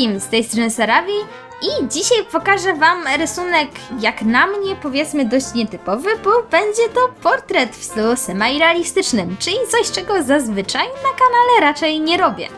wszystkim, z tej strony Sarawi i dzisiaj pokażę wam rysunek jak na mnie powiedzmy dość nietypowy, bo będzie to portret w stylu semi-realistycznym, czyli coś czego zazwyczaj na kanale raczej nie robię.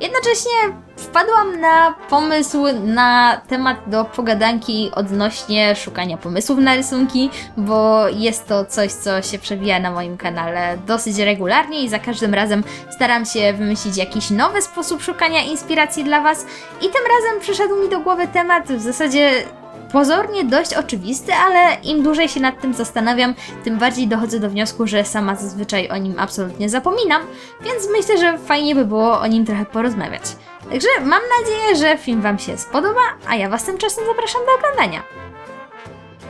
Jednocześnie wpadłam na pomysł na temat do pogadanki odnośnie szukania pomysłów na rysunki, bo jest to coś, co się przewija na moim kanale dosyć regularnie i za każdym razem staram się wymyślić jakiś nowy sposób szukania inspiracji dla Was. I tym razem przyszedł mi do głowy temat w zasadzie pozornie dość oczywisty, ale im dłużej się nad tym zastanawiam, tym bardziej dochodzę do wniosku, że sama zazwyczaj o nim absolutnie zapominam, więc myślę, że fajnie by było o nim trochę porozmawiać. Także mam nadzieję, że film Wam się spodoba, a ja Was tymczasem zapraszam do oglądania.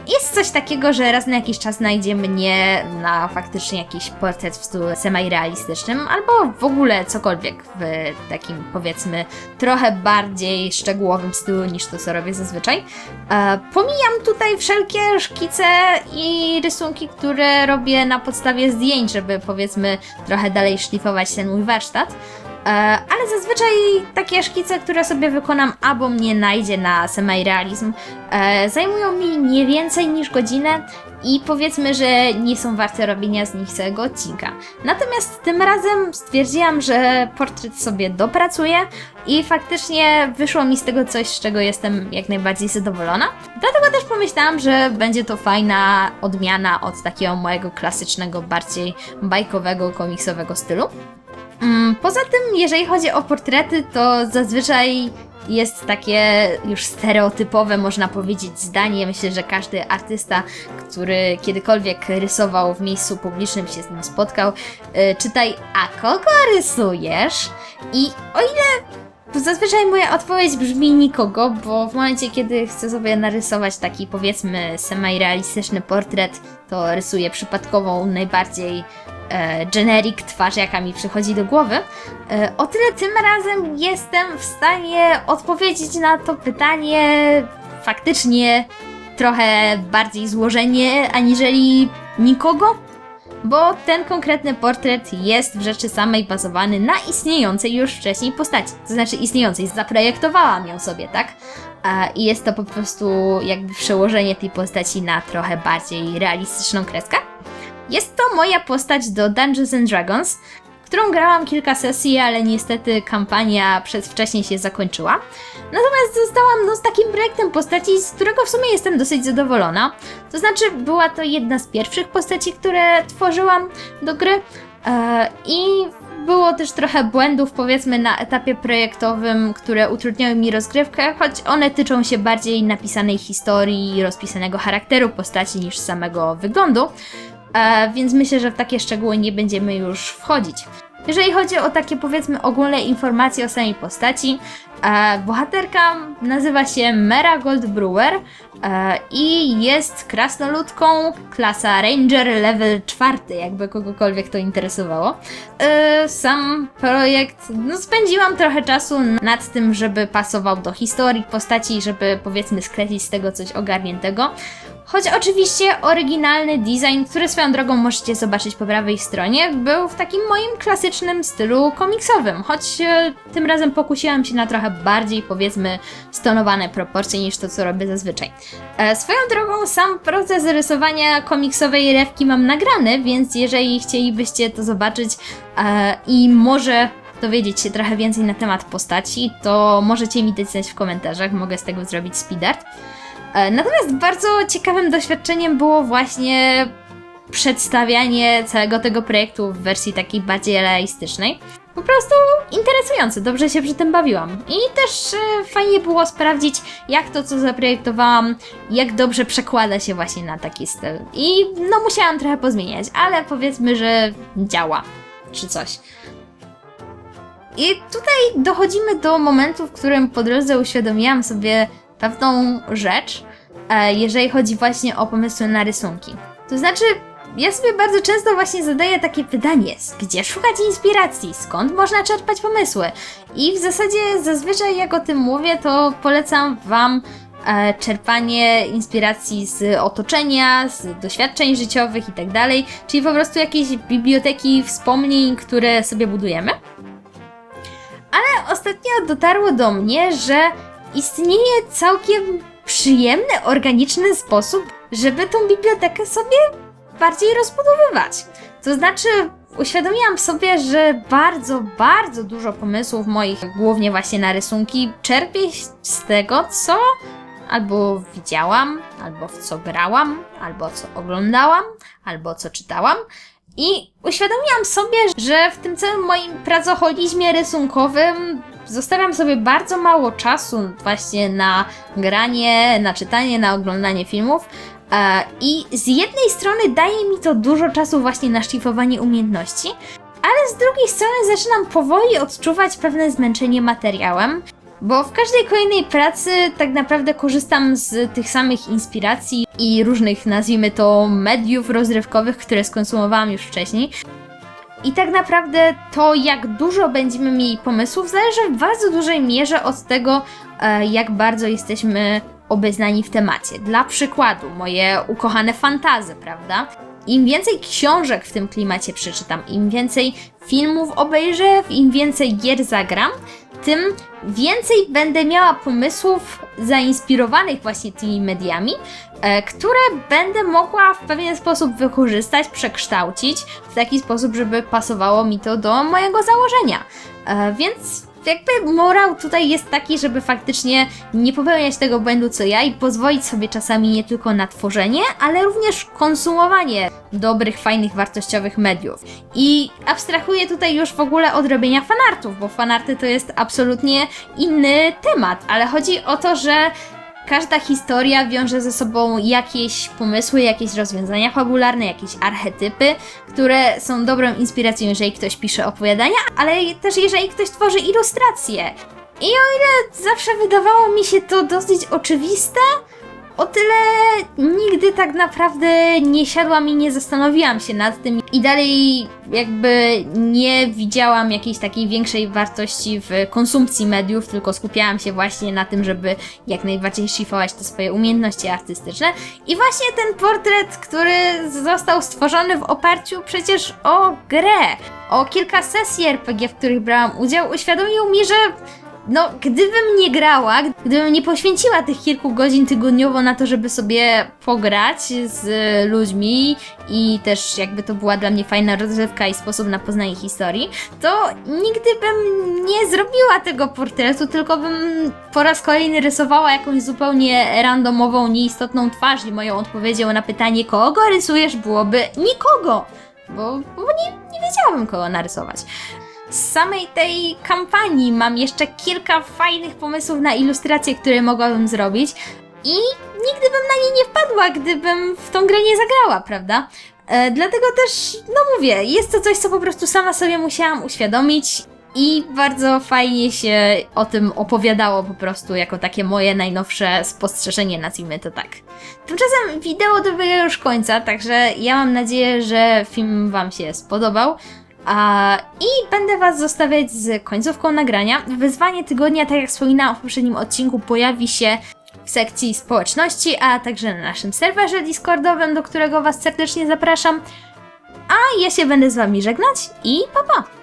Jest coś takiego, że raz na jakiś czas znajdzie mnie na faktycznie jakiś portret w stylu semi-realistycznym, albo w ogóle cokolwiek w takim powiedzmy trochę bardziej szczegółowym stylu niż to, co robię zazwyczaj. E, pomijam tutaj wszelkie szkice i rysunki, które robię na podstawie zdjęć, żeby powiedzmy trochę dalej szlifować ten mój warsztat. E, ale zazwyczaj takie szkice, które sobie wykonam albo mnie najdzie na semi-realizm, e, zajmują mi nie więcej niż godzinę i powiedzmy, że nie są warte robienia z nich całego odcinka. Natomiast tym razem stwierdziłam, że portret sobie dopracuję i faktycznie wyszło mi z tego coś, z czego jestem jak najbardziej zadowolona. Dlatego też pomyślałam, że będzie to fajna odmiana od takiego mojego klasycznego, bardziej bajkowego, komiksowego stylu. Mm, Poza tym, jeżeli chodzi o portrety, to zazwyczaj jest takie już stereotypowe, można powiedzieć, zdanie. Myślę, że każdy artysta, który kiedykolwiek rysował w miejscu publicznym, się z nim spotkał. Yy, czytaj, a kogo rysujesz? I o ile zazwyczaj moja odpowiedź brzmi nikogo, bo w momencie, kiedy chcę sobie narysować taki powiedzmy semi-realistyczny portret, to rysuję przypadkową, najbardziej e, generic twarz, jaka mi przychodzi do głowy. E, o tyle tym razem jestem w stanie odpowiedzieć na to pytanie faktycznie trochę bardziej złożenie, aniżeli nikogo. Bo ten konkretny portret jest w rzeczy samej bazowany na istniejącej już wcześniej postaci. To znaczy istniejącej, zaprojektowałam ją sobie, tak? I jest to po prostu jakby przełożenie tej postaci na trochę bardziej realistyczną kreskę. Jest to moja postać do Dungeons and Dragons, którą grałam kilka sesji, ale niestety kampania przedwcześnie się zakończyła. Natomiast zostałam no, z takim projektem postaci, z którego w sumie jestem dosyć zadowolona. To znaczy, była to jedna z pierwszych postaci, które tworzyłam do gry e, i było też trochę błędów, powiedzmy, na etapie projektowym, które utrudniały mi rozgrywkę, choć one tyczą się bardziej napisanej historii i rozpisanego charakteru postaci niż samego wyglądu. E, więc myślę, że w takie szczegóły nie będziemy już wchodzić. Jeżeli chodzi o takie powiedzmy ogólne informacje o samej postaci, e, bohaterka nazywa się Mera Goldbrewer e, i jest krasnoludką klasa Ranger level 4, jakby kogokolwiek to interesowało. E, sam projekt, no spędziłam trochę czasu nad tym, żeby pasował do historii postaci, żeby powiedzmy sklecić z tego coś ogarniętego. Choć oczywiście oryginalny design, który swoją drogą możecie zobaczyć po prawej stronie, był w takim moim klasycznym stylu komiksowym, choć e, tym razem pokusiłam się na trochę bardziej, powiedzmy, stonowane proporcje niż to, co robię zazwyczaj. E, swoją drogą sam proces rysowania komiksowej rewki mam nagrany, więc jeżeli chcielibyście to zobaczyć e, i może dowiedzieć się trochę więcej na temat postaci, to możecie mi dać znać w komentarzach, mogę z tego zrobić speedart. E, Natomiast bardzo ciekawym doświadczeniem było właśnie przedstawianie całego tego projektu w wersji takiej bardziej realistycznej. Po prostu interesujące, dobrze się przy tym bawiłam. I też e, fajnie było sprawdzić, jak to, co zaprojektowałam, jak dobrze przekłada się właśnie na taki styl. I no musiałam trochę pozmieniać, ale powiedzmy, że działa, czy coś. I tutaj dochodzimy do momentu, w którym po drodze uświadomiłam sobie pewną rzecz, e, jeżeli chodzi właśnie o pomysły na rysunki. To znaczy, ja sobie bardzo często właśnie zadaję takie pytanie, gdzie szukać inspiracji, skąd można czerpać pomysły? I w zasadzie zazwyczaj jak o tym mówię, to polecam Wam e, czerpanie inspiracji z otoczenia, z doświadczeń życiowych itd., czyli po prostu jakieś biblioteki wspomnień, które sobie budujemy. ale ostatnio dotarło do mnie, że istnieje całkiem przyjemny, organiczny sposób, żeby tą bibliotekę sobie bardziej rozbudowywać. To znaczy, uświadomiłam sobie, że bardzo, bardzo dużo pomysłów moich, głównie właśnie na rysunki, czerpię z tego, co albo widziałam, albo w co grałam, albo co oglądałam, albo co czytałam. I uświadomiłam sobie, że w tym całym moim pracoholizmie rysunkowym zostawiam sobie bardzo mało czasu właśnie na granie, na czytanie, na oglądanie filmów. E, I z jednej strony daje mi to dużo czasu właśnie na szlifowanie umiejętności, ale z drugiej strony zaczynam powoli odczuwać pewne zmęczenie materiałem, bo w każdej kolejnej pracy tak naprawdę korzystam z tych samych inspiracji i różnych, nazwijmy to, mediów rozrywkowych, które skonsumowałam już wcześniej. I tak naprawdę to, jak dużo będziemy mieli pomysłów, zależy w bardzo dużej mierze od tego, e, jak bardzo jesteśmy obeznani w temacie. Dla przykładu, moje ukochane fantazy, prawda? Im więcej książek w tym klimacie przeczytam, im więcej filmów obejrzę, im więcej gier zagram, tym więcej będę miała pomysłów zainspirowanych właśnie tymi mediami, e, które będę mogła w pewien sposób wykorzystać, przekształcić w taki sposób, żeby pasowało mi to do mojego założenia. E, więc jakby morał tutaj jest taki, żeby faktycznie nie popełniać tego błędu co ja i pozwolić sobie czasami nie tylko na tworzenie, ale również konsumowanie dobrych, fajnych, wartościowych mediów. I abstrahuję tutaj już w ogóle od robienia fanartów, bo fanarty to jest absolutnie inny temat, ale chodzi o to, że Każda historia wiąże ze sobą jakieś pomysły, jakieś rozwiązania fabularne, jakieś archetypy, które są dobrą inspiracją, jeżeli ktoś pisze opowiadania, ale też jeżeli ktoś tworzy ilustracje. I o ile zawsze wydawało mi się to dosyć oczywiste, o tyle nigdy tak naprawdę nie siadłam i nie zastanowiłam się nad tym i dalej jakby nie widziałam jakiejś takiej większej wartości w konsumpcji mediów, tylko skupiałam się właśnie na tym, żeby jak najbardziej szlifować te swoje umiejętności artystyczne. I właśnie ten portret, który został stworzony w oparciu przecież o grę, o kilka sesji RPG, w których brałam udział, uświadomił mi, że no, gdybym nie grała, gdybym nie poświęciła tych kilku godzin tygodniowo na to, żeby sobie pograć z ludźmi i też jakby to była dla mnie fajna rozrywka i sposób na poznanie historii, to nigdy bym nie zrobiła tego portretu, tylko bym po raz kolejny rysowała jakąś zupełnie randomową, nieistotną twarz i moją odpowiedzią na pytanie, kogo rysujesz, byłoby nikogo, bo, bo nie, nie wiedziałabym, kogo narysować. Z samej tej kampanii mam jeszcze kilka fajnych pomysłów na ilustracje, które mogłabym zrobić i nigdy bym na nie nie wpadła, gdybym w tą grę nie zagrała, prawda? E, dlatego też, no mówię, jest to coś, co po prostu sama sobie musiałam uświadomić i bardzo fajnie się o tym opowiadało po prostu jako takie moje najnowsze spostrzeżenie, nazwijmy to tak. Tymczasem wideo dobiega już końca, także ja mam nadzieję, że film Wam się spodobał. I będę Was zostawiać z końcówką nagrania. Wyzwanie tygodnia, tak jak wspominałam w poprzednim odcinku, pojawi się w sekcji społeczności, a także na naszym serwerze Discordowym, do którego Was serdecznie zapraszam. A ja się będę z Wami żegnać i pa pa!